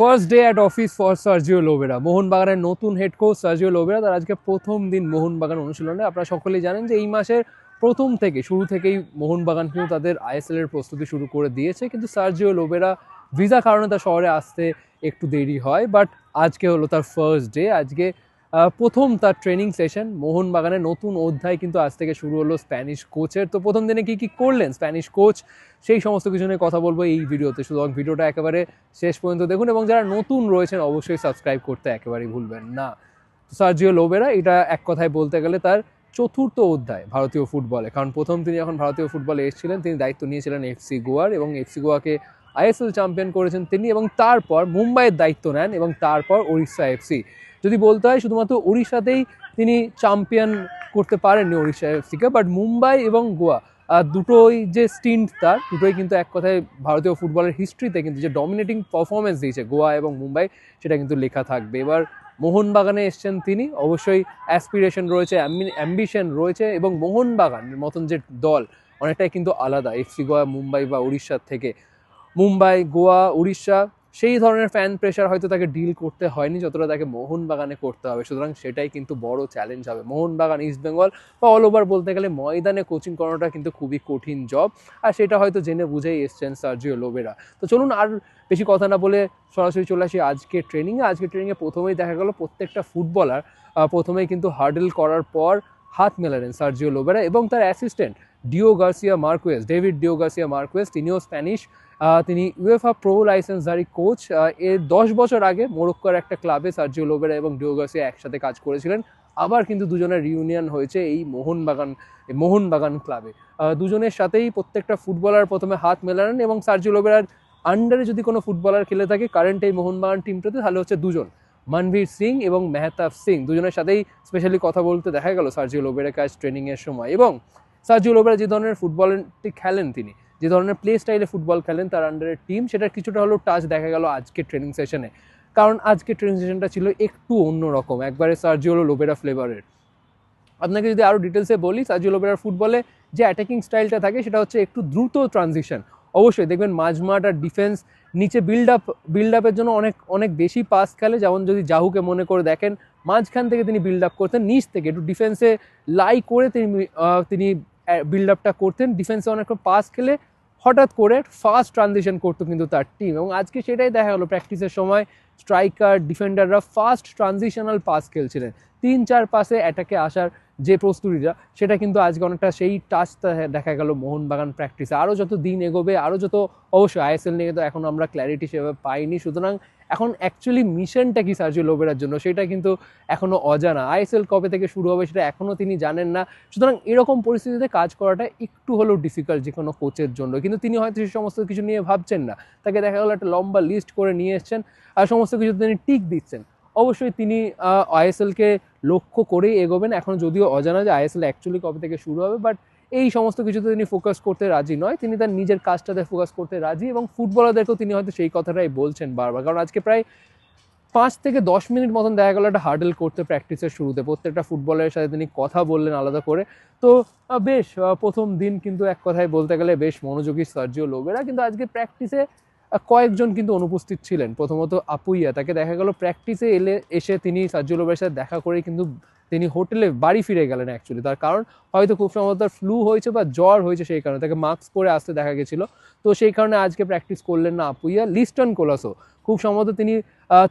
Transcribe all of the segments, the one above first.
First day at office for Sergio Lobera মোহনবাগানের নতুন head coach Sergio Lobera তার আজকে প্রথম দিন মোহনবাগান অনুশীলনে। আপনারা সকলেই জানেন যে এই মাসের প্রথম থেকে, শুরু থেকেই মোহনবাগান কিন্তু তাদের আইএসএল এর প্রস্তুতি শুরু করে দিয়েছে। কিন্তু সার্জিও লোবেরা ভিসা কারণে তার শহরে আসতে একটু দেরি হয় বাট আজকে হলো তার ফার্স্ট ডে আজকে প্রথম তার ট্রেনিং সেশন মোহনবাগানের নতুন অধ্যায় কিন্তু আজ থেকে শুরু হলো স্প্যানিশ কোচের তো প্রথম দিনে কি কি করলেন স্প্যানিশ কোচ সেই সমস্ত কিছু নিয়ে কথা বলব এই ভিডিওতে শুধু। ভিডিওটা একেবারে শেষ পর্যন্ত দেখুন। এবং যারা নতুন রয়েছেন, অবশ্যই সাবস্ক্রাইব করতে একেবারেই ভুলবেন না। সার্জিও লোবেরা এটা এক কথায় বলতে গেলে তার চতুর্থ অধ্যায় ভারতীয় ফুটবলে। কারণ প্রথম তিনি যখন ভারতীয় ফুটবলে এসেছিলেন, তিনি দায়িত্ব নিয়েছিলেন এফসি গোয়ার এবং এফসি গোয়াকে আইএসএল চ্যাম্পিয়ন করেছেন তিনি। এবং তারপর মুম্বাইয়ের দায়িত্ব নেন এবং তারপর উড়িষ্যা এফসি যদি বলতে হয়, শুধুমাত্র উড়িষ্যাতেই তিনি চ্যাম্পিয়ন করতে পারেননি উড়িষ্যা এফসিকে বাট মুম্বাই এবং গোয়া দুটোই যে স্টিন্ট তার, দুটোই কিন্তু এক কথায় ভারতীয় ফুটবলের হিস্ট্রিতে কিন্তু যে ডমিনেটিং পারফরমেন্স দিয়েছে গোয়া এবং মুম্বাই, সেটা কিন্তু লেখা থাকবে। এবার মোহনবাগানে এসছেন তিনি, অবশ্যই অ্যাসপিরেশন রয়েছে অ্যাম্বিশন রয়েছে এবং মোহনবাগানের মতন যে দল, অনেকটাই কিন্তু আলাদা এফসি গোয়া, মুম্বাই বা উড়িষ্যার থেকে। মুম্বাই, গোয়া, উড়িষ্যা সেই ধরনের ফ্যান প্রেশার হয়তো তাকে ডিল করতে হয়নি, যতটা তাকে মোহনবাগানে করতে হবে। সুতরাং সেটাই কিন্তু বড় চ্যালেঞ্জ হবে। মোহনবাগান ইস্ট বেঙ্গল বা অল ওভার বলতে গেলে ময়দানে কোচিং করানোটা কিন্তু খুবই কঠিন জব আর সেটা হয়তো জেনে বুঝেই এসছেন সার্জিও লোবেরা। তো চলুন আর বেশি কথা না বলে সরাসরি চলে আসি আজকে ট্রেনিংয়ে আজকে ট্রেনিংয়ে প্রথমেই দেখা গেল প্রত্যেকটা ফুটবলার প্রথমেই কিন্তু হার্ডেল করার পর হাত মেলালেন সার্জিও লোবেরা এবং তার assistant Dio Garcia Marquez David Dio Garcia Marquez তিনিও স্প্যানিশ তিনি ইউএফআ প্রো লাইসেন্স লাইসেন্সধারী কোচ এর দশ বছর আগে মোরক্কোর একটা ক্লাবে সার্জিও লোবেরা এবং ডিও গার্সিয়া একসাথে কাজ করেছিলেন। আবার কিন্তু দুজনের রিউনিয়ন হয়েছে এই মোহনবাগান মোহনবাগান ক্লাবে দুজনের সাথেই প্রত্যেকটা ফুটবলার প্রথমে হাত মেলালেন এবং সার্জিও লোবেরার আন্ডারে যদি কোনো ফুটবলার খেলে থাকে কারেন্ট এই মোহনবাগান টিমটাতে তাহলে হচ্ছে দুজন। মনভীর সিং এবং মেহতাব সিং, দুজনের সাথেই স্পেশালি কথা বলতে দেখা গেল সার্জিও লোবেরা কাজ ট্রেনিংয়ের সময়। এবং সার্জিও লোবেরা যে ধরনের ফুটবলটি খেলেন তিনি যে ধরনের প্লে স্টাইলে ফুটবল খেলেন তার আন্ডারের টিম সেটার কিছুটা হলেও টাচ দেখা গেল আজকে ট্রেনিং সেশনে কারণ আজকে ট্রেনিং সেশনটা ছিল একটু অন্যরকম একবারে সার্জিও লোবেরা ফ্লেভারের আপনাকে যদি আরও ডিটেলসে বলি, সার্জিও লোবেরার ফুটবলে যে অ্যাটাকিং স্টাইলটা থাকে, সেটা হচ্ছে একটু দ্রুত ট্রানজিশন অবশ্যই দেখবেন মাঝমাঠ আর ডিফেন্স নিচে বিল্ড আপ বিল্ড আপের জন্য অনেক অনেক বেশি পাস খেলে। যেমন যদি জাহুকে মনে করে দেখেন, মাঝখান থেকে তিনি বিল্ড আপ করতেন, নিচ থেকে একটু ডিফেন্সে লাই করে তিনি তিনি বিল্ড আপটা করতেন। ডিফেন্সে অনেক পাস খেলে হঠাৎ করে ফাস্ট ট্রানজিশন করতো কিন্তু তার টিম এবং আজকে সেটাই দেখা গেলো প্র্যাকটিসের সময় স্ট্রাইকার ডিফেন্ডাররা ফাস্ট ট্রানজিশনাল পাস খেলছিলেন। তিন, চার পাসে অ্যাটাকে আসার যে প্রস্তুতিটা, সেটা কিন্তু আজকে অনেকটা সেই টাচটা দেখা গেল মোহনবাগান প্র্যাকটিসে আরও যত দিন এগোবে আরও যত অবশ্যই আইএসএল নিয়ে তো এখন আমরা ক্ল্যারিটি সেভাবে পাইনি। সুতরাং এখন অ্যাকচুয়ালি মিশনটা কি সার্জিও লোবেরার জন্য, সেটা কিন্তু এখনও অজানা। আইএসএল কবে থেকে শুরু হবে সেটা এখনও তিনি জানেন না। সুতরাং এরকম পরিস্থিতিতে কাজ করাটা একটু হলেও ডিফিকাল্ট যে কোনো কোচের জন্য। কিন্তু তিনি হয়তো সে সমস্ত কিছু নিয়ে ভাবছেন না। তাকে দেখা গেলো একটা লম্বা লিস্ট করে নিয়ে এসছেন। আর সমস্ত কিছু তিনি টিক দিচ্ছেন। অবশ্যই তিনি আইএসএলকে লক্ষ্য করেই এগোবেন। এখন যদিও অজানা যে আইএসএল অ্যাকচুয়ালি কবে থেকে শুরু হবে বাট এই সমস্ত কিছুতে তিনি ফোকাস করতে রাজি নয়। তিনি তার নিজের কাজটাতে ফোকাস করতে রাজি এবং ফুটবলারদেরকেও তিনি হয়তো সেই কথাটাই বলছেন বারবার। কারণ আজকে প্রায় পাঁচ থেকে দশ মিনিট মতন দেখা গেলো একটা হার্ডেল করতে প্র্যাকটিসের শুরুতে। প্রত্যেকটা ফুটবলের সাথে তিনি কথা বললেন আলাদা করে। তো বেশ প্রথম দিন কিন্তু এক কথায় বলতে গেলে বেশ মনোযোগী সার্জিও লোবেরা। কিন্তু আজকে প্র্যাকটিসে কয়েকজন কিন্তু অনুপস্থিত ছিলেন। প্রথমত আপুইয়া, তাকে দেখা গেল প্র্যাকটিসে এলে, এসে তিনি সার্জিও লোবেরার সাথে দেখা করেই কিন্তু তিনি হোটেলে বাড়ি ফিরে গেলেন অ্যাকচুয়ালি তার কারণ হয়তো খুব সম্ভবত তার ফ্লু হয়েছে বা জ্বর হয়েছে সেই কারণে, তাকে মাস্ক পরে আসতে দেখা গেছিল। তো সেই কারণে আজকে প্র্যাকটিস করলেন না আপুইয়া, লিস্টন কোলাসো। খুব সম্ভবত তিনি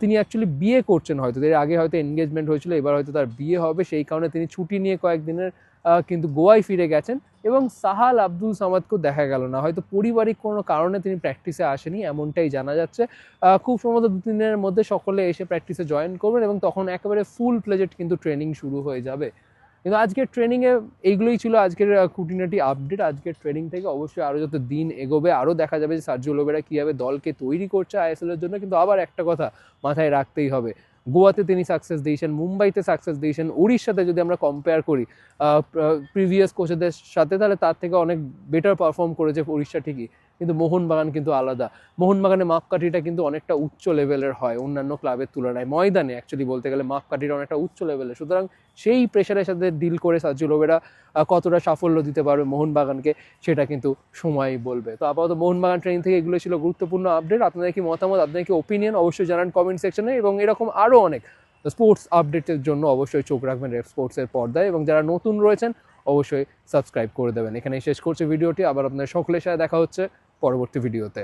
তিনি অ্যাকচুয়ালি বিয়ে করছেন হয়তো। এর আগে হয়তো এনগেজমেন্ট হয়েছিল, এবার হয়তো তার বিয়ে হবে। সেই কারণে তিনি ছুটি নিয়ে কয়েকদিনের কিন্তু গোয়ায় ফিরে গেছেন এবং সাহাল আব্দুল সামাদকেও দেখা গেল না। হয়তো পারিবারিক কোনো কারণে তিনি প্র্যাকটিসে আসেনি, এমনটাই জানা যাচ্ছে। খুব সম্ভবত দু, তিন দিনের মধ্যে সকলে এসে প্র্যাকটিসে জয়েন করবেন এবং তখন একেবারে ফুল প্লেজেড কিন্তু ট্রেনিং শুরু হয়ে যাবে। কিন্তু আজকের ট্রেনিংয়ে এইগুলোই ছিল আজকের খুঁটিনাটি আপডেট আজকের ট্রেনিং থেকে অবশ্যই আরও যত দিন এগোবে আরও দেখা যাবে যে সার্জিও লোবেরা কীভাবে দলকে তৈরি করছে আইএসএল এর জন্য। কিন্তু আবার একটা কথা মাথায় রাখতেই হবে। গোয়াতে তিনি সাকসেস দিয়েছেন, মুম্বাইতে সাকসেস দিয়েছেন, উড়িষ্যাতে যদি আমরা কম্পেয়ার করি প্রিভিয়াস কোচেদের সাথে তাহলে তার থেকে অনেক বেটার পারফর্ম করেছে উড়িষ্যা ঠিকই। কিন্তু মোহনবাগান কিন্তু আলাদা। মোহনবাগানে মাপকাঠিটা কিন্তু অনেকটা উচ্চ লেভেলের হয় অন্যান্য ক্লাবের তুলনায়। ময়দানে অ্যাকচুয়ালি বলতে গেলে মাপকাঠিটা অনেকটা উচ্চ লেভেলের। সুতরাং সেই প্রেশারের সাথে ডিল করে সার্জিও লোবেরা কতটা সাফল্য দিতে পারবে মোহনবাগানকে, সেটা কিন্তু সময়ই বলবে। তো আপাতত মোহনবাগান ট্রেনিং থেকে এগুলো ছিল গুরুত্বপূর্ণ আপডেট আপনাদের কি মতামত, আপনাদের কি ওপিনিয়ন অবশ্যই জানান কমেন্ট সেকশনে এবং এরকম আরও অনেক স্পোর্টস আপডেটের জন্য অবশ্যই চোখ রাখবেন রেফ স্পোর্টসের পর্দায়। এবং যারা নতুন রয়েছেন, অবশ্যই সাবস্ক্রাইব করে দেবেন। এখানেই শেষ করছে ভিডিওটি। আবার আপনাদের সকলের সাথে দেখা হচ্ছে। পরবর্তী ভিডিওতে